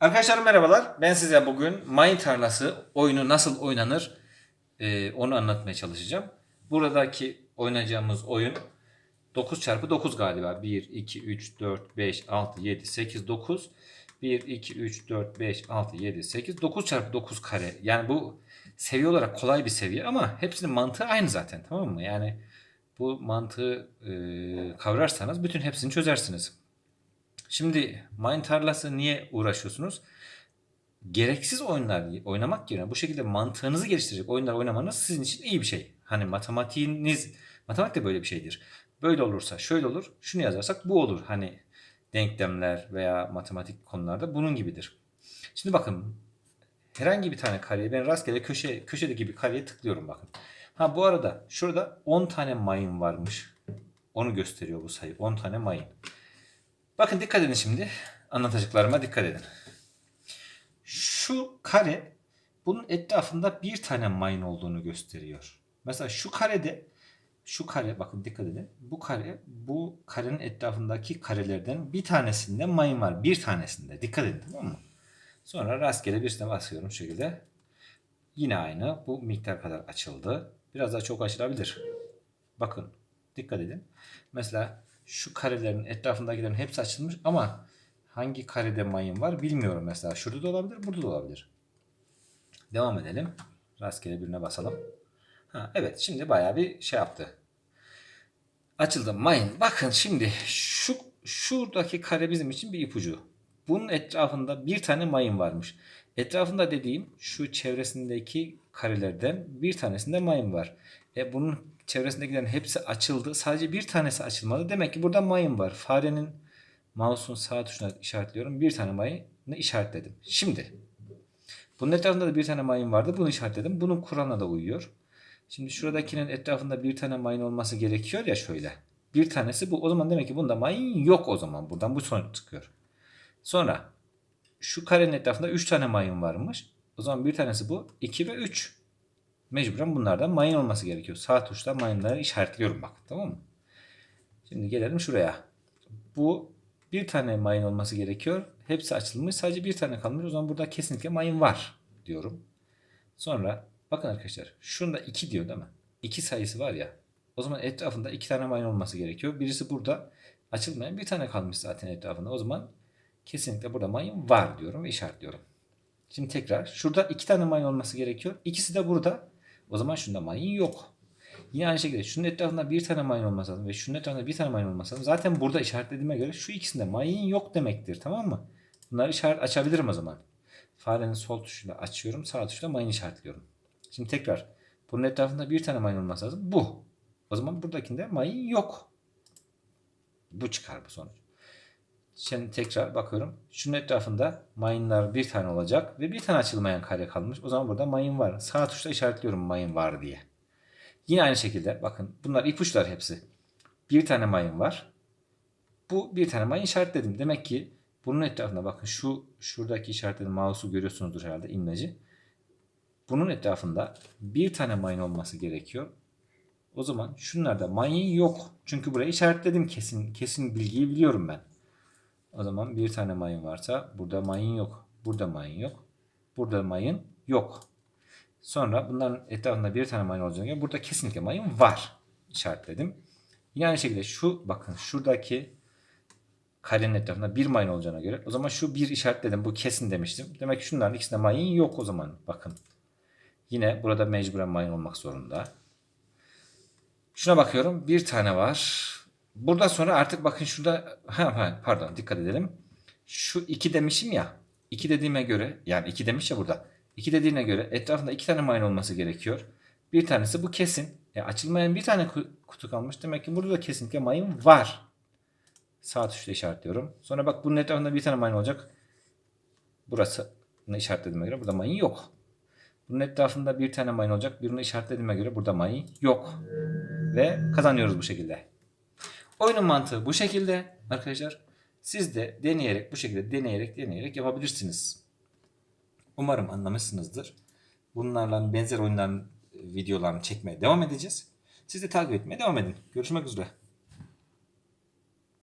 Arkadaşlar merhabalar. Ben size bugün mayın tarlası oyunu nasıl oynanır e, onu anlatmaya çalışacağım. Buradaki oynayacağımız oyun 9 çarpı 9 galiba. 1, 2, 3, 4, 5, 6, 7, 8, 9. 1, 2, 3, 4, 5, 6, 7, 8. 9 çarpı 9 kare. Yani bu seviye olarak kolay bir seviye ama hepsinin mantığı aynı zaten tamam mı? Yani bu mantığı e, kavrarsanız bütün hepsini çözersiniz. Şimdi mine tarlası niye uğraşıyorsunuz? Gereksiz oyunlar oynamak yerine bu şekilde mantığınızı geliştirecek oyunlar oynamanız sizin için iyi bir şey. Hani matematiğiniz, matematik de böyle bir şeydir. Böyle olursa şöyle olur, şunu yazarsak bu olur. Hani denklemler veya matematik konularda bunun gibidir. Şimdi bakın herhangi bir tane kareye ben rastgele köşe köşedeki bir kareye tıklıyorum bakın. Ha bu arada şurada 10 tane mayın varmış. Onu gösteriyor bu sayı. 10 tane mayın. Bakın dikkat edin şimdi. Anlatacaklarıma dikkat edin. Şu kare bunun etrafında bir tane mayın olduğunu gösteriyor. Mesela şu karede şu kare bakın dikkat edin. Bu kare bu karenin etrafındaki karelerden bir tanesinde mayın var. Bir tanesinde. Dikkat edin tamam mı? Sonra rastgele birisine basıyorum şekilde. Yine aynı. Bu miktar kadar açıldı. Biraz daha çok açılabilir. Bakın dikkat edin. Mesela şu karelerin etrafındakilerin hepsi açılmış ama hangi karede mayın var bilmiyorum mesela. Şurada da olabilir, burada da olabilir. Devam edelim. Rastgele birine basalım. Ha, evet şimdi bayağı bir şey yaptı. Açıldı mayın. Bakın şimdi şu şuradaki kare bizim için bir ipucu. Bunun etrafında bir tane mayın varmış. Etrafında dediğim şu çevresindeki karelerden bir tanesinde mayın var. E bunun çevresindekilerin hepsi açıldı. Sadece bir tanesi açılmadı. Demek ki burada mayın var. Farenin mouse'un sağ tuşuna işaretliyorum. Bir tane mayını işaretledim. Şimdi bunun etrafında da bir tane mayın vardı. Bunu işaretledim. Bunun kuralına da uyuyor. Şimdi şuradakinin etrafında bir tane mayın olması gerekiyor ya şöyle. Bir tanesi bu. O zaman demek ki bunda mayın yok o zaman. Buradan bu sonuç çıkıyor. Sonra şu karenin etrafında 3 tane mayın varmış. O zaman bir tanesi bu. 2 ve 3. Mecburen bunlardan mayın olması gerekiyor. Sağ tuşla mayınları işaretliyorum bak. Tamam mı? Şimdi gelelim şuraya. Bu bir tane mayın olması gerekiyor. Hepsi açılmış. Sadece bir tane kalmış. O zaman burada kesinlikle mayın var diyorum. Sonra bakın arkadaşlar. Şunda 2 diyor değil mi? 2 sayısı var ya. O zaman etrafında 2 tane mayın olması gerekiyor. Birisi burada açılmayan bir tane kalmış zaten etrafında. O zaman kesinlikle burada mayın var diyorum ve işaretliyorum. Şimdi tekrar şurada iki tane mayın olması gerekiyor. İkisi de burada. O zaman şunda mayın yok. Yine aynı şekilde şunun etrafında bir tane mayın olması lazım ve şunun etrafında bir tane mayın olması lazım. Zaten burada işaretlediğime göre şu ikisinde mayın yok demektir tamam mı? Bunları işaret açabilirim o zaman. Farenin sol tuşuyla açıyorum, sağ tuşuyla mayın işaretliyorum. Şimdi tekrar bunun etrafında bir tane mayın olması lazım. Bu. O zaman buradakinde mayın yok. Bu çıkar bu sonuç. Şimdi tekrar bakıyorum. Şunun etrafında mayınlar bir tane olacak ve bir tane açılmayan kare kalmış. O zaman burada mayın var. Sağ tuşla işaretliyorum mayın var diye. Yine aynı şekilde bakın bunlar ipuçlar hepsi. Bir tane mayın var. Bu bir tane mayın işaretledim. Demek ki bunun etrafında bakın şu şuradaki işaretlediğim mouse'u görüyorsunuzdur herhalde imlacı. Bunun etrafında bir tane mayın olması gerekiyor. O zaman şunlarda mayın yok. Çünkü buraya işaretledim kesin. Kesin bilgiyi biliyorum ben. O zaman bir tane mayın varsa burada mayın yok. Burada mayın yok. Burada mayın yok. Sonra bunların etrafında bir tane mayın olacağına göre burada kesinlikle mayın var. işaretledim. Yine aynı şekilde şu bakın şuradaki karenin etrafında bir mayın olacağına göre o zaman şu bir işaretledim. Bu kesin demiştim. Demek ki şunların ikisinde mayın yok o zaman. Bakın. Yine burada mecburen mayın olmak zorunda. Şuna bakıyorum. Bir tane var. Burada sonra artık bakın şurada ha, ha, pardon dikkat edelim. Şu iki demişim ya. iki dediğime göre yani iki demiş ya burada. İki dediğine göre etrafında iki tane mayın olması gerekiyor. Bir tanesi bu kesin. E, açılmayan bir tane ku- kutu kalmış. Demek ki burada da kesinlikle mayın var. Sağ tuşla işaretliyorum. Sonra bak bunun etrafında bir tane mayın olacak. Burası işaretlediğime göre burada mayın yok. Bunun etrafında bir tane mayın olacak. Birini işaretlediğime göre burada mayın yok. Ve kazanıyoruz bu şekilde. Oyunun mantığı bu şekilde arkadaşlar. Siz de deneyerek bu şekilde deneyerek deneyerek yapabilirsiniz. Umarım anlamışsınızdır. Bunlarla benzer oyunların videolarını çekmeye devam edeceğiz. Siz de takip etmeye devam edin. Görüşmek üzere.